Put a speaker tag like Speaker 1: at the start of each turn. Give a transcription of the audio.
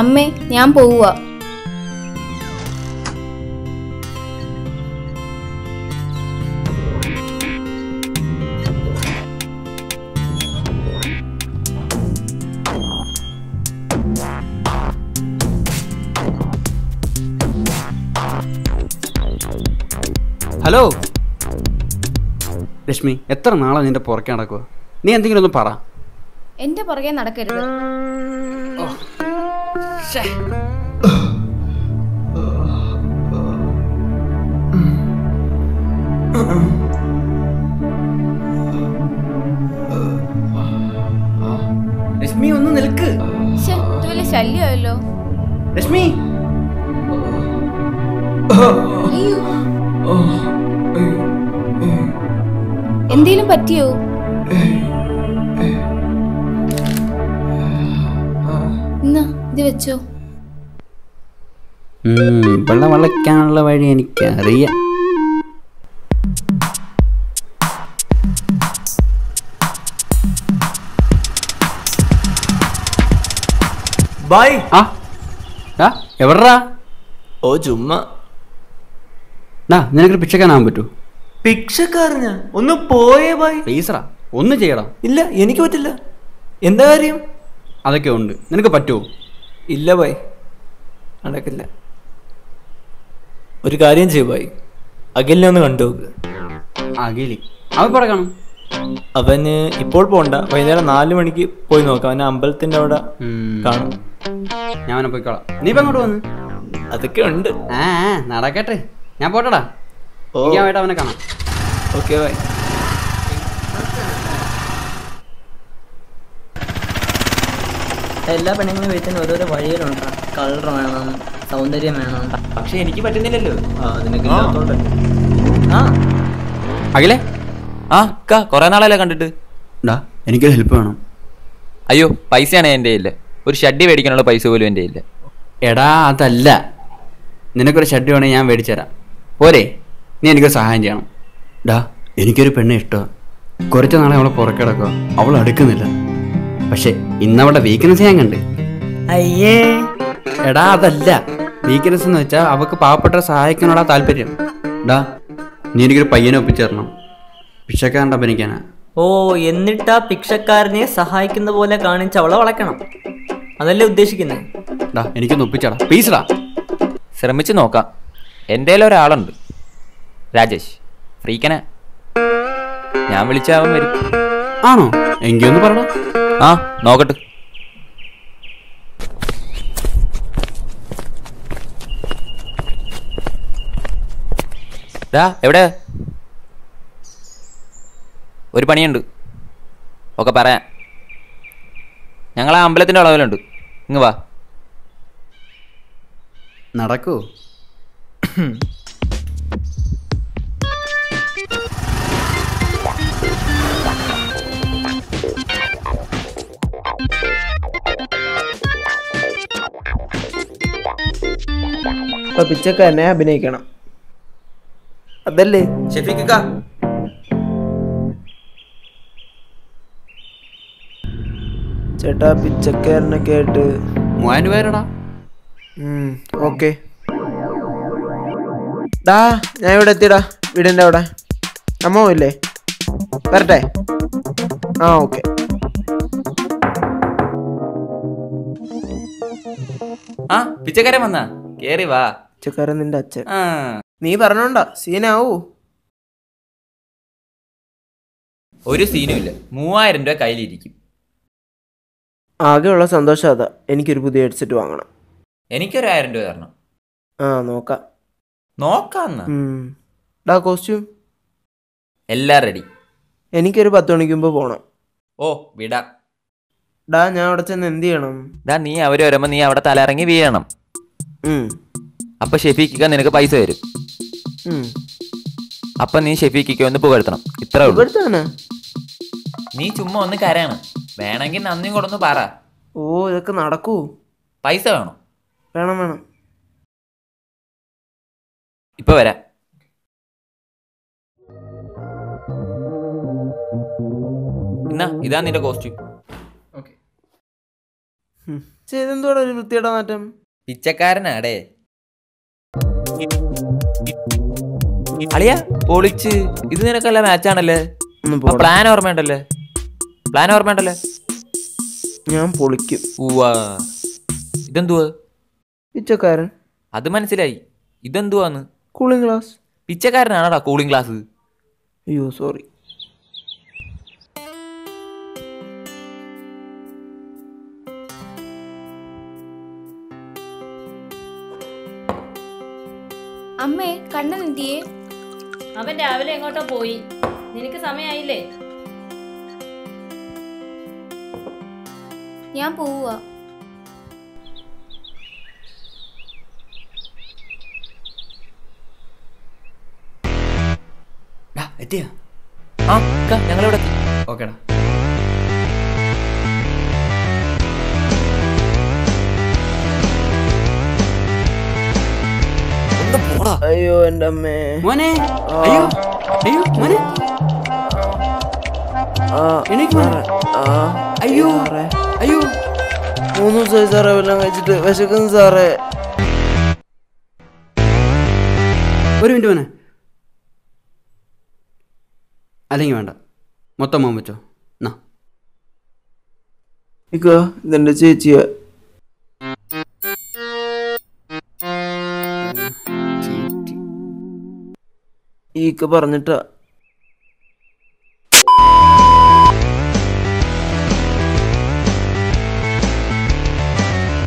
Speaker 1: അമ്മേ ഞാൻ പോവുക
Speaker 2: ഹലോ. ലക്ഷ്മി എത്ര നാളാണ് നിന്റെ പുറകെ നടക്കുക നീ എന്തെങ്കിലും ഒന്ന് പറ.
Speaker 1: എന്റെ പുറകെ നടക്കരുത്.
Speaker 2: രശ്മി ഒന്ന് നിൽക്ക്.
Speaker 1: വലിയ ശല്യമായല്ലോ.
Speaker 2: രശ്മി.
Speaker 1: എന്തേലും പറ്റിയോ? എന്നാ ഇത് വെച്ചോ.
Speaker 2: വെള്ളം വളയ്ക്കാനുള്ള വഴി എനിക്കറിയാം.
Speaker 3: ബായ്
Speaker 2: ആ ആ എവിടാ
Speaker 3: ഓ ചുമ്മാ.
Speaker 2: ഡാ നിനക്കൊരു പിച്ചക്കാനാവാൻ പറ്റൂ?
Speaker 3: ഭിക്ഷക്കാരനാ? ഒന്ന് പോയേ ബായ്
Speaker 2: പ്ലീസറാ ഒന്ന് ചെയ്യടാ.
Speaker 3: ഇല്ല എനിക്ക് പറ്റില്ല. എന്താ കാര്യം?
Speaker 2: അതൊക്കെ ഉണ്ട്. നിനക്ക് പറ്റുമോ
Speaker 3: ഇല്ല ബായ് നടക്കില്ല. ഒരു കാര്യം ചെയ്യു ബായ് അഖിലിനെ ഒന്ന് കണ്ടു
Speaker 2: അഖിലി. അവൻ പറ കാണും?
Speaker 3: അവന് ഇപ്പോൾ പോണ്ട. വൈകുന്നേരം നാല് മണിക്ക് പോയി നോക്കാം. അവന് അമ്പലത്തിന്റെ അവിടെ. കാണും.
Speaker 2: ഞാൻ അവനെ പോയിക്കോളാം നീ ഇപ്പൊ അങ്ങോട്ട് വന്ന്?
Speaker 3: അതൊക്കെ ഉണ്ട്.
Speaker 2: ആ നടക്കട്ടെ. ഞാൻ പോട്ടടാ.
Speaker 3: ഓ.
Speaker 2: അവനെ കാണാം.
Speaker 3: ഓക്കെ ബായ്
Speaker 4: എല്ലാ പെണ്ണുങ്ങളും വീട്ടിന് ഓരോരോ വഴികളുണ്ട്. കളർ വേണം സൗന്ദര്യം വേണം.
Speaker 3: പക്ഷെ എനിക്ക് പറ്റുന്നില്ലല്ലോ. ആ
Speaker 4: ആ.
Speaker 5: അഖിലേ? ആ അക്ക കുറെ നാളല്ലേ കണ്ടിട്ട്?
Speaker 2: ഡാ എനിക്കൊരു ഹെൽപ്പ് വേണം.
Speaker 5: അയ്യോ പൈസയാണ് എന്റെ ഇല്ല ഒരു ഷഡ്ഡി മേടിക്കാനുള്ള പൈസ പോലും എന്റെ ഇല്ല
Speaker 2: എടാ അതല്ല. നിനക്കൊരു ഷഡ്ഡി വേണമെങ്കിൽ ഞാൻ മേടിച്ചു തരാം. പോരെ നീ എനിക്കൊരു സഹായം ചെയ്യണം. ഡാ എനിക്കൊരു പെണ്ണെ ഇഷ്ടമാണ് കുറച്ച് നാളെ അവളെ പുറക്കിടക്കുക അവൾ അടുക്കുന്നില്ല. പക്ഷെ ഇന്നവിടെ വീക്ക്നെസ് ഞാൻ കണ്ട്.
Speaker 4: അയ്യേ.
Speaker 2: എടാ അതല്ല. വീക്ക്നെസ് എന്ന് വെച്ചാൽ അവക്ക് പാവപ്പെട്ട സഹായിക്കാനുള്ള താല്പര്യം. ഡാ നീ എനിക്കൊരു പയ്യനെ ഒപ്പിച്ചേരണം പിച്ചക്കാരന്റെ അഭിനയിക്കാനാ
Speaker 4: ഓ എന്നിട്ട് ആ ഭിക്ഷക്കാരനെ സഹായിക്കുന്ന പോലെ കാണിച്ച് അവളെ വളയ്ക്കണം അതല്ലേ ഉദ്ദേശിക്കുന്നത്
Speaker 2: ഡാ എനിക്കൊന്ന് ഒപ്പിച്ചടാ. പ്ലീസ് ഡാ.
Speaker 5: ശ്രമിച്ചു നോക്കാം. എന്റെ ഒരാളുണ്ട്. രാജേഷ് ഫ്രീക്കന. ഞാൻ വിളിച്ച അവൻ വരും.
Speaker 2: ആണോ? എങ്കിയൊന്ന് പറടാ.
Speaker 5: ആ നോക്കട്ടെ. എവിടെ? ഒരു പണിയുണ്ട്. ഒക്കെ പറയാം. ഞങ്ങൾ ആ അമ്പലത്തിന്റെ അളവിലുണ്ട്. ഇങ്ങ് വാ.
Speaker 2: നടക്കൂ.
Speaker 6: ഇപ്പൊ പിച്ചക്കാരനെ അഭിനയിക്കണം. അതല്ലേ?
Speaker 5: ഷെഫീഖ
Speaker 6: ചേട്ടാ പിച്ചക്കാരനൊക്കെ കേട്ട്.
Speaker 2: മൂവായിരം
Speaker 6: ഓക്കെ. ഡാ ഞാൻ ഇവിടെ എത്തിടാ വീടിന്റെ അവിടെ. അമ്മോ ഇല്ലേ? വരട്ടെ. ആ ഓക്കെ.
Speaker 5: ആ പിച്ചക്കാരൻ വന്നാ. കേറി വാ.
Speaker 6: പിച്ചക്കാരൻ നിന്റെ അച്ഛൻ.
Speaker 5: ആ.
Speaker 6: നീ പറഞ്ഞോണ്ടാ സീനാവൂ.
Speaker 5: ഒരു സീനും ഇല്ല മൂവായിരം രൂപ കയ്യിലിരിക്കും.
Speaker 6: ആകെയുള്ള സന്തോഷം അതാ എനിക്കൊരു പുതിയ ഹെഡ്സെറ്റ് വാങ്ങണം.
Speaker 5: എനിക്കൊരു ആയിരം രൂപ തരണം.
Speaker 6: ആ നോക്കാം.
Speaker 5: നോക്കാന്ന്.
Speaker 6: ഡാ കോസ്റ്റ്യൂം.
Speaker 5: എല്ലാം റെഡി.
Speaker 6: എനിക്കൊരു പത്ത് മണിക്ക് പോണം.
Speaker 5: ഓ വിടാം.
Speaker 6: ഡാ ഞാൻ അവിടെ ചെന്ന് എന്ത് ചെയ്യണം?
Speaker 5: ഡാ നീ അവർ വരുമ്പോ നീ അവിടെ തലയിറങ്ങി വീഴണം.
Speaker 6: ഉം.
Speaker 5: അപ്പൊ ഷെഫീഖിക്ക നിനക്ക് പൈസ തരും. അപ്പൊ നീ ഷെഫീഖിക്ക ഒന്ന് പുകഴ്ത്തണം. ഇത്ര നീ ചുമ്മാ ഒന്ന് കരയാണ്. വേണമെങ്കിൽ നന്ദിയും കൊടുന്ന് പറ.
Speaker 6: ഓ ഇതൊക്കെ നടക്കൂ.
Speaker 5: പൈസ വേണോ?
Speaker 6: വേണം വേണം.
Speaker 5: ഇപ്പൊ വരാം. എന്നാ ഇതാ നിന്റെ കോസ്റ്റ്യൂം
Speaker 6: ചെയ്തെന്തോടെ ഒരു വൃത്തിയുടെ മാറ്റം
Speaker 5: പിച്ചക്കാരനാടേ. അളിയ പൊളിച്ച്. ഇത് നിനക്കല്ല മാച്ചാണല്ലേ. പ്ലാൻ ഓർമ്മയുണ്ടല്ലേ? പ്ലാൻ ഓർമ്മയുണ്ടല്ലേ?
Speaker 6: ഞാൻ പൊളിക്കും.
Speaker 5: ഇതെന്തുവാ?
Speaker 6: പിച്ചക്കാരൻ.
Speaker 5: അത് മനസ്സിലായി. ഇതെന്തുവാന്ന്?
Speaker 6: കൂളിംഗ് ഗ്ലാസ്
Speaker 5: പിച്ചക്കാരനാണോടാ കൂളിംഗ് ഗ്ലാസ്
Speaker 6: അയ്യോ സോറി
Speaker 1: അമ്മേ കണ്ണൻ എന്തിയേ?
Speaker 7: അവൻ രാവിലെ എങ്ങോട്ടോ പോയി. നിനക്ക് സമയായില്ലേ?
Speaker 1: ഞാൻ പോവുക
Speaker 2: എത്തിയാ?
Speaker 5: ആ ഞങ്ങളിവിടെ എത്തി.
Speaker 2: ഓക്കേടാ.
Speaker 6: അയ്യോ എന്റെ അമ്മേ
Speaker 2: മോനെ അയ്യോ അയ്യോ മോനെ. അയ്യോ അയ്യോ.
Speaker 6: മൂന്ന് ദിവസമായി സാറേ വല്ലതും കഴിച്ചിട്ട് വിശക്കുന്നു സാറേ.
Speaker 2: ഒരു മിനിറ്റ് മോനെ. അല്ലെങ്കിൽ വേണ്ട. മൊത്തം മോൻ വെച്ചോ. എന്നാ
Speaker 6: ഇക്കോ ഇതെന്റെ ചേച്ചിയാ. ഈക്ക പറഞ്ഞിട്ടാ